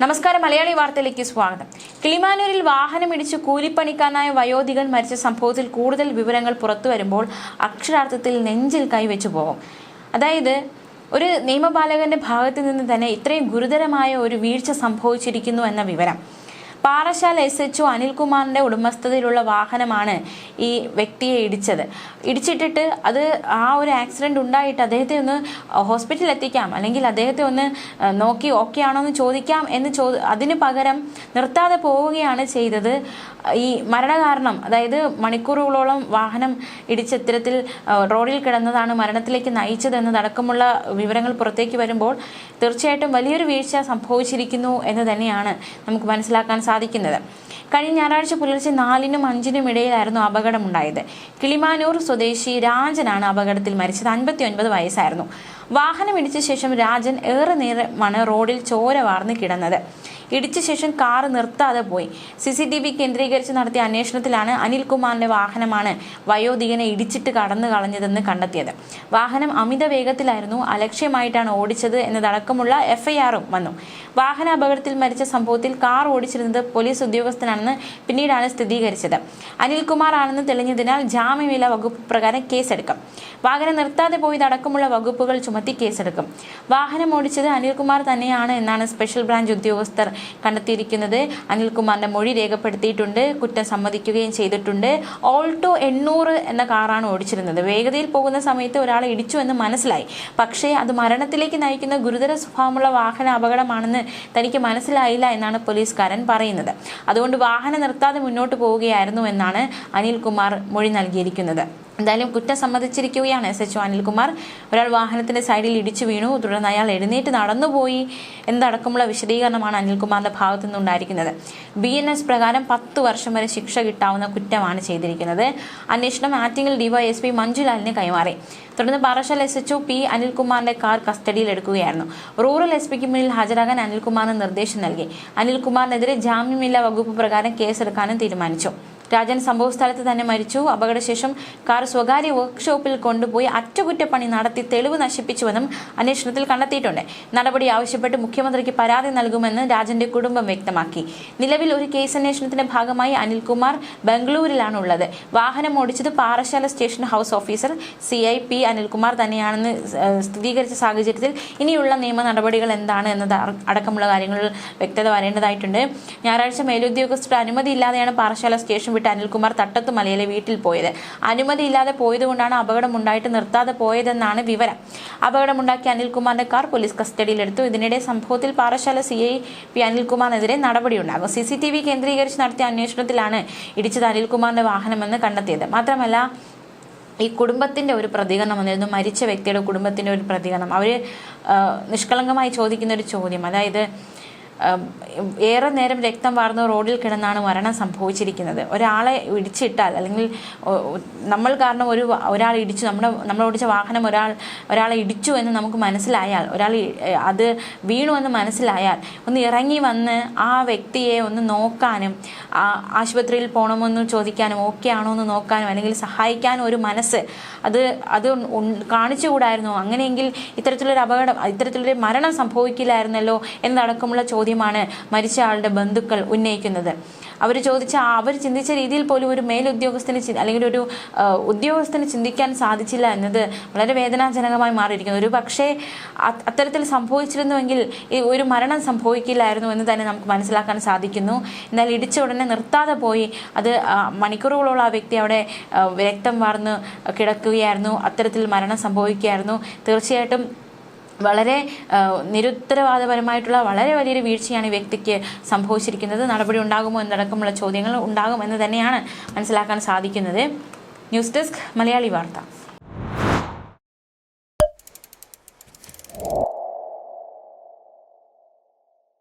നമസ്കാരം. മലയാളി വാർത്തയിലേക്ക് സ്വാഗതം. കിളിമാനൂരിൽ വാഹനം വാഹനമിടിച്ച് കൂലിപ്പണിക്കാരനായ വയോധികൻ മരിച്ച സംഭവത്തിൽ കൂടുതൽ വിവരങ്ങൾ പുറത്തു വരുമ്പോൾ അക്ഷരാർത്ഥത്തിൽ നെഞ്ചിൽ കൈവച്ചു പോകും. അതായത് ഒരു നിയമപാലകന്റെ ഭാഗത്തു നിന്ന് തന്നെ ഇത്രയും ഗുരുതരമായ ഒരു വീഴ്ച സംഭവിച്ചിരിക്കുന്നു എന്ന വിവരം. പാറശാല എസ് എച്ച് ഒ അനിൽകുമാറിന്റെ ഉടമസ്ഥതയിലുള്ള വാഹനമാണ് ഈ വ്യക്തിയെ ഇടിച്ചത്. ഇടിച്ചിട്ടിട്ട് അത് ആ ഒരു ആക്സിഡന്റ് ഉണ്ടായിട്ട് അദ്ദേഹത്തെ ഒന്ന് ഹോസ്പിറ്റലിൽ എത്തിക്കാം. അല്ലെങ്കിൽ അദ്ദേഹത്തെ ഒന്ന് നോക്കി ഓക്കെ ആണോ എന്ന് ചോദിക്കാം എന്ന് ചോ അതിന് പകരം നിർത്താതെ പോവുകയാണ് ചെയ്തത്. ഈ മരണകാരണം അതായത് മണിക്കൂറുകളോളം വാഹനം ഇടിച്ച ഇത്തരത്തിൽ റോഡിൽ കിടന്നതാണ് മരണത്തിലേക്ക് നയിച്ചത് എന്നതടക്കമുള്ള വിവരങ്ങൾ പുറത്തേക്ക് വരുമ്പോൾ തീർച്ചയായിട്ടും വലിയൊരു വീഴ്ച സംഭവിച്ചിരിക്കുന്നു എന്ന് തന്നെയാണ് നമുക്ക് മനസ്സിലാക്കാൻ സാധിക്കുന്നത് കഴിഞ്ഞ ഞായറാഴ്ച പുലർച്ചെ നാലിനും അഞ്ചിനും ഇടയിലായിരുന്നു അപകടമുണ്ടായത്. കിളിമാനൂർ സ്വദേശി രാജനാണ് അപകടത്തിൽ മരിച്ചത്. അൻപത്തി ഒൻപത് വയസ്സായിരുന്നു. വാഹനം ഇടിച്ച ശേഷം രാജൻ ഏറെ നേരമാണ് റോഡിൽ ചോര വാർന്ന് കിടന്നത്. ഇടിച്ച ശേഷം കാർ നിർത്താതെ പോയി. സി സി ടി വി കേന്ദ്രീകരിച്ച് നടത്തിയ അന്വേഷണത്തിലാണ് അനിൽകുമാറിന്റെ വാഹനമാണ് വയോധികനെ ഇടിച്ചിട്ട് കടന്നു കളഞ്ഞതെന്ന് കണ്ടെത്തിയത്. വാഹനം അമിത വേഗത്തിലായിരുന്നു അലക്ഷ്യമായിട്ടാണ് ഓടിച്ചത് എന്നതടക്കമുള്ള എഫ്ഐആറും വന്നു. വാഹന അപകടത്തിൽ മരിച്ച സംഭവത്തിൽ കാർ ഓടിച്ചിരുന്നത് പോലീസ് ഉദ്യോഗസ്ഥനാണെന്ന് പിന്നീടാണ് സ്ഥിരീകരിച്ചത്. അനിൽകുമാർ ആണെന്ന് തെളിഞ്ഞതിനാൽ ജാമ്യമില്ല വകുപ്പ് പ്രകാരം കേസെടുക്കും. വാഹനം നിർത്താതെ പോയതടക്കമുള്ള വകുപ്പുകൾ ചുമത്തി കേസെടുക്കും. വാഹനം ഓടിച്ചത് അനിൽകുമാർ തന്നെയാണ് എന്നാണ് സ്പെഷ്യൽ ബ്രാഞ്ച് ഉദ്യോഗസ്ഥർ കണ്ടെത്തിയിരിക്കുന്നത്. അനിൽകുമാറിന്റെ മൊഴി രേഖപ്പെടുത്തിയിട്ടുണ്ട്. കുറ്റം സമ്മതിക്കുകയും ചെയ്തിട്ടുണ്ട്. ഓൾട്ടോ എണ്ണൂറ് എന്ന കാറാണ് ഓടിച്ചിരുന്നത്. വേഗതയിൽ പോകുന്ന സമയത്ത് ഒരാളെ ഇടിച്ചു എന്ന് മനസ്സിലായി. പക്ഷേ അത് മരണത്തിലേക്ക് നയിക്കുന്ന ഗുരുതര സ്വഭാവമുള്ള വാഹന അപകടമാണെന്ന് തനിക്ക് മനസ്സിലായില്ല എന്നാണ് പോലീസുകാരൻ പറയുന്നത്. അതുകൊണ്ട് വാഹനം നിർത്താതെ മുന്നോട്ട് പോവുകയായിരുന്നു എന്നാണ് അനിൽകുമാർ മൊഴി നൽകിയിരിക്കുന്നത്. എന്തായാലും കുറ്റം സമ്മതിച്ചിരിക്കുകയാണ് എസ് എച്ച് അനിൽകുമാർ. ഒരാൾ വാഹനത്തിന്റെ സൈഡിൽ ഇടിച്ചു വീണു. തുടർന്ന് അയാൾ എഴുന്നേറ്റ് നടന്നുപോയി. എന്നതടക്കമുള്ള വിശദീകരണമാണ് അനിൽകുമാറിന്റെ ഭാഗത്തു നിന്നുണ്ടായിരിക്കുന്നത്. ബി എൻ എസ് പ്രകാരം പത്ത് വർഷം വരെ ശിക്ഷ കിട്ടാവുന്ന കുറ്റമാണ് ചെയ്തിരിക്കുന്നത്. അന്വേഷണം ആറ്റിങ്ങൽ ഡിവൈഎസ്പി മഞ്ജുലാലിന് കൈമാറി. തുടർന്ന് പാറശാല എസ് എച്ച് പി അനിൽകുമാറിന്റെ കാർ കസ്റ്റഡിയിൽ എടുക്കുകയായിരുന്നു. റൂറൽ എസ് പിക്ക് മുന്നിൽ ഹാജരാകാൻ അനിൽകുമാറിന് നിർദ്ദേശം നൽകി. അനിൽകുമാറിനെതിരെ ജാമ്യമില്ലാ വകുപ്പ് പ്രകാരം കേസെടുക്കാനും തീരുമാനിച്ചു. രാജൻ സംഭവ സ്ഥലത്ത് തന്നെ മരിച്ചു. അപകടശേഷം കാർ സ്വകാര്യ വർക്ക്ഷോപ്പിൽ കൊണ്ടുപോയി അറ്റകുറ്റപ്പണി നടത്തി തെളിവ് നശിപ്പിച്ചുവെന്നും അന്വേഷണത്തിൽ കണ്ടെത്തിയിട്ടുണ്ട്. നടപടി ആവശ്യപ്പെട്ട് മുഖ്യമന്ത്രിക്ക് പരാതി നൽകുമെന്ന് രാജന്റെ കുടുംബം വ്യക്തമാക്കി. നിലവിൽ ഒരു കേസ് അന്വേഷണത്തിന്റെ ഭാഗമായി അനിൽകുമാർ ബംഗളൂരിലാണ് ഉള്ളത് വാഹനം ഓടിച്ചത് Parassala station house officer C I P Anilkumar തന്നെയാണെന്ന് സ്ഥിരീകരിച്ച സാഹചര്യത്തിൽ ഇനിയുള്ള നിയമ നടപടികൾ എന്താണ് എന്നത് അട- അടക്കമുള്ള കാര്യങ്ങളിൽ വ്യക്തത വരേണ്ടതായിട്ടുണ്ട്. ഞായറാഴ്ച മേലുദ്യോഗസ്ഥരുടെ അനുമതി ഇല്ലാതെയാണ് പാറശാല സ്റ്റേഷൻ വിട്ട് അനിൽകുമാർ തട്ടത്ത് മലയിലെ വീട്ടിൽ പോയത്. അനുമതിയില്ലാതെ പോയതുകൊണ്ടാണ് അപകടമുണ്ടായിട്ട് നിർത്താതെ പോയതെന്നാണ് വിവരം. അപകടമുണ്ടാക്കിയ അനിൽകുമാറിന്റെ കാർ പോലീസ് കസ്റ്റഡിയിലെടുത്തു. ഇതിനിടെ സംഭവത്തിൽ പാറശാല സി ഐ പി അനിൽകുമാറിനെതിരെ നടപടിയുണ്ടാകും. സി സി ടി വി കേന്ദ്രീകരിച്ച് നടത്തിയ അന്വേഷണത്തിലാണ് ഇടിച്ചത് അനിൽകുമാറിന്റെ വാഹനമെന്ന് കണ്ടെത്തിയത്. മാത്രമല്ല ഈ കുടുംബത്തിന്റെ ഒരു പ്രതികരണം വന്നിരുന്നു. മരിച്ച വ്യക്തിയുടെ കുടുംബത്തിന്റെ ഒരു പ്രതികരണം. അവർ നിഷ്കളങ്കമായി ചോദിക്കുന്ന ഒരു ചോദ്യം. അതായത് ഏറെ നേരം രക്തം വാർന്ന റോഡിൽ കിടന്നാണ് മരണം സംഭവിച്ചിരിക്കുന്നത്. ഒരാളെ ഇടിച്ചിട്ടാൽ അല്ലെങ്കിൽ നമ്മൾ കാരണം ഒരു ഒരാൾ ഇടിച്ചു നമ്മുടെ നമ്മൾ ഓടിച്ച വാഹനം ഒരാൾ ഒരാളെ ഇടിച്ചു എന്ന് നമുക്ക് മനസ്സിലായാൽ ഒരാൾ അത് വീണു എന്ന് മനസ്സിലായാൽ ഒന്ന് ഇറങ്ങി വന്ന് ആ വ്യക്തിയെ ഒന്ന് നോക്കാനും ആശുപത്രിയിൽ പോകണമെന്ന് ചോദിക്കാനും ഓക്കെ ആണോ എന്ന് നോക്കാനും അല്ലെങ്കിൽ സഹായിക്കാനും ഒരു മനസ്സ് അത് അത് കാണിച്ചുകൂടായിരുന്നു? അങ്ങനെയെങ്കിൽ ഇത്തരത്തിലൊരു അപകടം ഇത്തരത്തിലൊരു മരണം സംഭവിക്കില്ലായിരുന്നല്ലോ എന്നതടക്കമുള്ള ചോദ്യമാണ് മരിച്ച ആളുടെ ബന്ധുക്കൾ ഉന്നയിക്കുന്നത്. അവർ ചോദിച്ച അവർ ചിന്തിച്ച രീതിയിൽ പോലും ഒരു മേലുദ്യോഗസ്ഥന് അല്ലെങ്കിൽ ഒരു ഉദ്യോഗസ്ഥന് ചിന്തിക്കാൻ സാധിച്ചില്ല എന്നത് വളരെ വേദനാജനകമായി മാറിയിരിക്കുന്നു. ഒരു പക്ഷേ അത്തരത്തിൽ സംഭവിച്ചിരുന്നുവെങ്കിൽ ഒരു മരണം സംഭവിക്കില്ലായിരുന്നു എന്ന് തന്നെ നമുക്ക് മനസ്സിലാക്കാൻ സാധിക്കുന്നു. എന്നാൽ ഇടിച്ച ഉടനെ നിർത്താതെ പോയി അത് മണിക്കൂറുകളോളം ആ വ്യക്തി അവിടെ രക്തം വാർന്ന് കിടക്കുകയായിരുന്നു. അത്തരത്തിൽ മരണം സംഭവിക്കുകയായിരുന്നു. തീർച്ചയായിട്ടും വളരെ നിരുത്തരവാദപരമായിട്ടുള്ള വളരെ വലിയൊരു വീഴ്ചയാണ് ഈ വ്യക്തിക്ക് സംഭവിച്ചിരിക്കുന്നത്. നടപടി ഉണ്ടാകുമോ എന്നടക്കമുള്ള ചോദ്യങ്ങൾ ഉണ്ടാകുമെന്ന് തന്നെയാണ് മനസ്സിലാക്കാൻ സാധിക്കുന്നത്. ന്യൂസ് ഡെസ്ക് മലയാളി വാർത്ത.